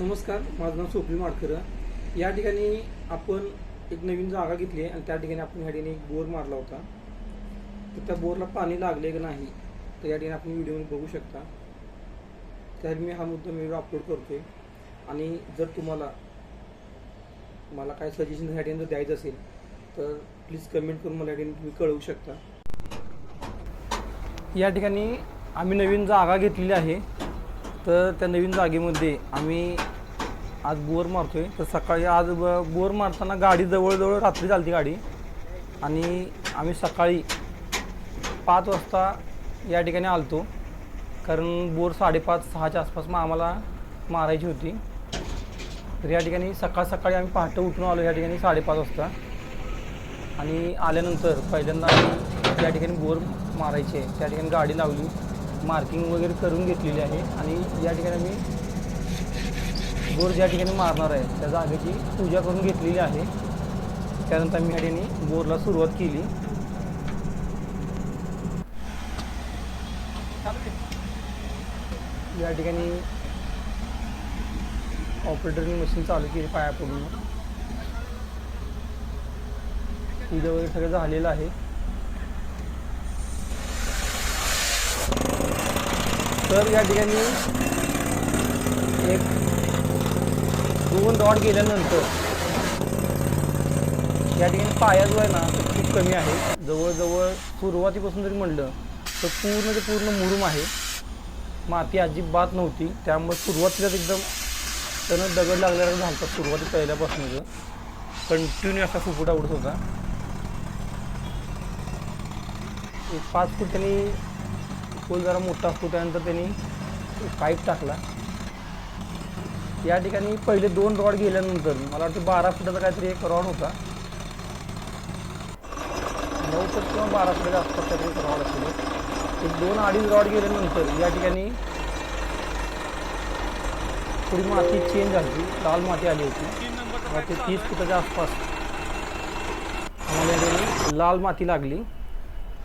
नमस्कार माझं नाव स्वप्नील माडकर. या ठिकाणी आपण एक नवीन जागा घेतली आहे आणि त्या ठिकाणी आपण या ठिकाणी एक बोर मारला होता. तर त्या बोरला पाणी लागले का नाही तर या ठिकाणी आपण व्हिडिओ बघू शकता. त्यासाठी मी हा मुद्दा व्हिडिओ अपलोड करतोय. आणि जर तुम्हाला मला काय सजेशन या ठिकाणी जर द्यायचं असेल तर प्लीज कमेंट करून मला या ठिकाणी तुम्ही कळवू शकता. या ठिकाणी आम्ही नवीन जागा घेतलेली आहे. तर त्या नवीन जागेमध्ये आम्ही आज बोर मारतोय. तर सकाळी आज ब- बोर मारताना गाडी जवळजवळ रात्री चालती गाडी. आणि आम्ही सकाळी पाच वाजता या ठिकाणी आलतो. कारण बोर साडेपाच सहाच्या आसपास मग आम्हाला मारायची होती. तर या ठिकाणी सकाळ सकाळी आम्ही पहाटे उठून आलो या ठिकाणी साडेपाच वाजता. आणि आल्यानंतर पहिल्यांदा आम्ही या ठिकाणी बोर मारायचे. आहे. त्या ठिकाणी गाडी लावली. मार्किंग वगैरे करून घेतलेली आहे. आणि या ठिकाणी मी बोर ज्या ठिकाणी मारणार आहे त्या जागेची पूजा करून घेतलेली आहे. त्यानंतर मी या ठिकाणी बोरला सुरुवात केली. या ठिकाणी ऑपरेटरने मशीन चालू केली पाया पडून पूजा वगैरे सगळं झालेलं आहे. तर या ठिकाणी एक दोन रॉड गेल्यानंतर या ठिकाणी पाया जो आहे ना तो खूप कमी आहे. जवळजवळ सुरुवातीपासून जरी म्हणलं तर पूर्ण ते पूर्ण मुरुम आहे. माती अजिबात नव्हती. त्यामुळे सुरुवातीलाच एकदम त्यानं दगड लागल्यावर घालतात सुरुवाती पहिल्यापासूनच. कंटिन्यू असा फुफुटा उडत होता. एक पाच फूट त्यांनी पूल जरा मोठा असतो त्यानंतर त्यांनी पाईप टाकला. या ठिकाणी पहिले दोन रॉड गेल्यानंतर मला वाटतं बारा फुटाचा काहीतरी एक रॉड होता. नऊ फूट किंवा बारा फुटाच्या आसपास काहीतरी एक रॉड असेल. एक दोन अडीच रॉड गेल्यानंतर या ठिकाणी थोडी माती चेंज झाली. लाल माती आली होती. मला ते तीस फुटाच्या आसपास. आम्हाला लाल माती लागली.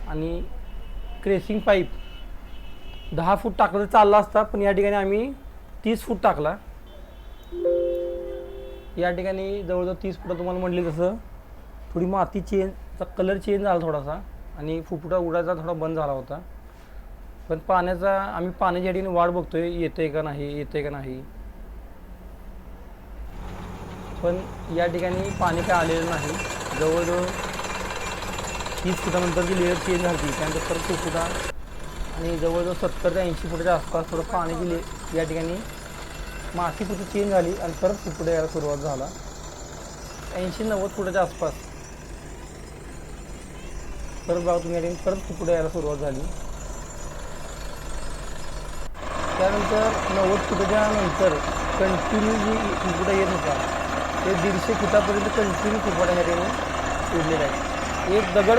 आणि क्रेसिंग पाईप दहा फूट टाकलं तर चालला असता पण या ठिकाणी आम्ही तीस फूट टाकला. या ठिकाणी जवळजवळ तीस फुटं तुम्हाला म्हटली तसं थोडी माती चेंजचा कलर चेंज झाला थोडासा आणि फुफुटा उडायचा थोडा बंद झाला होता. पण पाण्याचा आम्ही पाण्याच्या ठिकाणी वाट बघतोय येते का नाही येते का नाही. पण या ठिकाणी पाणी काय आलेलं नाही. जवळजवळ तीस फुटानंतर जी लेअर चेंज झाली त्यानंतर परत फुटा आणि जवळजवळ सत्तर ते ऐंशी फुटाच्या आसपास थोडं पाणी दिले. या ठिकाणी माती फुटं चेंज झाली आणि परत फुटफुटा यायला सुरुवात झाला. ऐंशी नव्वद फुटाच्या आसपास. परत बघा तुम्ही या ठिकाणी परत फुटफुटा यायला सुरुवात झाली. त्यानंतर नव्वद फुटाच्या नंतर कंटिन्यू जी फुटफुटा येत होता ते दीडशे फुटापर्यंत कंटिन्यू फुटफुटा ह्या ठिकाणी उडलेला आहे. एक दगड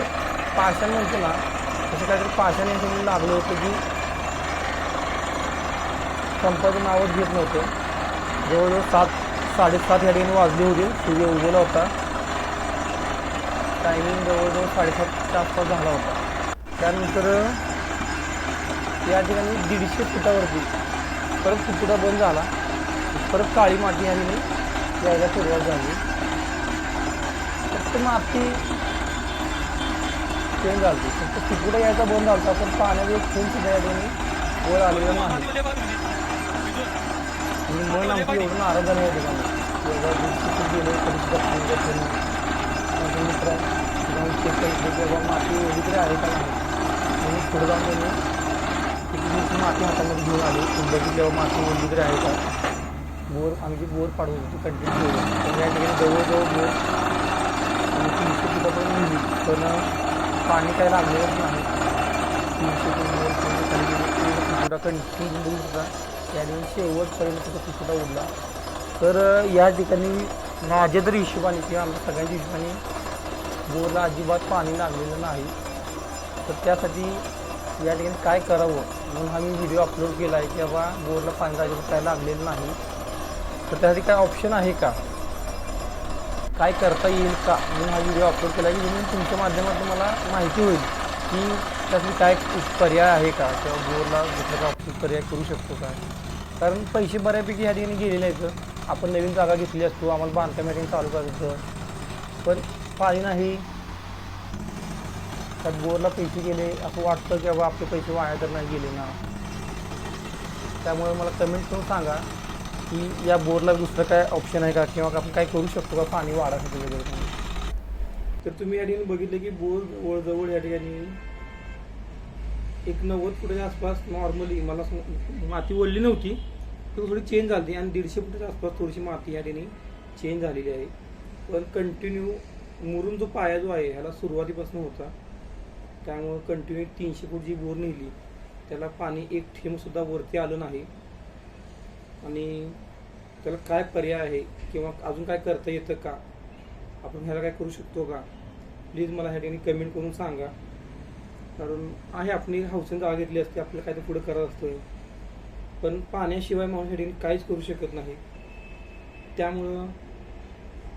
पाषाण म्हणतो ना तसं काहीतरी पाशाने म्हणून लागलं होतं की संपाचं नावच घेत नव्हतं. जवळजवळ सात साडेसात या ठिकाणी वाजले होते. सूर्य उगवला होता. टायमिंग जवळजवळ साडेसातच्या आसपास झाला होता. त्यानंतर या ठिकाणी दीडशे फुटावरती परत फुटफुटा बंद झाला. परत काळी माती या ठिकाणी यायला सुरुवात झाली. फक्त माती चेंज झाली फक्त तिकडे यायचा बंद झाला पण पाण्यात एक थेंब सुद्धा या वर आलेलं नाही मन आमची एवढं नाराज झालं या ठिकाणी. गेलो तरी सुद्धा पाणी माझे मित्र जाऊन चेक बाबा माती एवढी तरी आहे का नाही म्हणून पुढे जाऊन त्यांनी किती माती हातामध्ये घेऊन आली. बघितल्यावर माती एवढी तरी आहे का बोर आमची बोर पाडून होती कंटिन्यू ठेवली पण या ठिकाणी जवळजवळ बोर आणि तीनशे फुटापर्यंत पण पण पाणी काय लागलेलंच नाही. तीनशे फूट कंटिन्यू बघू त्या दिवशी ठिकाणी शेवटपर्यंत तो फुटुटा उडला. तर या ठिकाणी माझ्या तरी हिशोबाने किंवा आमच्या सगळ्यांच्या हिशोबाने बोरला अजिबात पाणी लागलेलं नाही. तर त्यासाठी या ठिकाणी काय करावं म्हणून हा मी व्हिडिओ अपलोड केला आहे की बाबा बोरला पाणी अजिबात काय लागलेलं नाही. तर त्यासाठी काय ऑप्शन आहे का? काय करता येईल का? म्हणून हा व्हिडिओ अपलोड केला की म्हणून तुमच्या माध्यमातून मला माहिती होईल की त्यातली काय पर्याय आहे का? किंवा बोरला दुसरं का पर्याय करू शकतो का? कारण पैसे बऱ्यापैकी ह्या ठिकाणी गेलेले आहेत. आपण नवीन जागा घेतली असतो आम्हाला बांधकाम या चालू करायचं पण पाणी नाही. त्यात बोरला पैसे गेले असं वाटतं की बाबा आपले पैसे वाया तर नाही गेले ना. त्यामुळे मला कमेंट करून सांगा. की या बोरला दुसरं काय ऑप्शन आहे का? किंवा आपण काय करू शकतो का पाणी वाढासाठी वगैरे? तर तुम्ही या ठिकाणी बघितलं की बोर जवळजवळ या ठिकाणी एक नव्वद फुटाच्या आसपास नॉर्मली मला माती ओढली नव्हती ती थोडी चेंज झाली आणि दीडशे फुटाच्या आसपास थोडीशी माती या ठिकाणी चेंज झालेली आहे. पण कंटिन्यू मुरून जो पाया जो आहे ह्याला सुरुवातीपासून होता. त्यामुळं कंटिन्यू तीनशे फूट जी बोर नेली त्याला पाणी एक थेंबसुद्धा वरती आलं नाही. आणि त्याला काय पर्याय आहे किंवा अजून काय करता येतं का? आपण ह्याला काय करू शकतो का? प्लीज मला ह्या ठिकाणी कमेंट करून सांगा. कारण आहे आपली हाऊसिंग जागा घेतली असते आपल्याला काय ते पुढे करत असतोय. पण पाण्याशिवाय माणूस ह्या ठिकाणी काहीच करू शकत नाही. त्यामुळं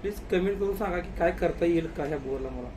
प्लीज कमेंट करून सांगा की काय करता येईल का ह्या बोरला मला?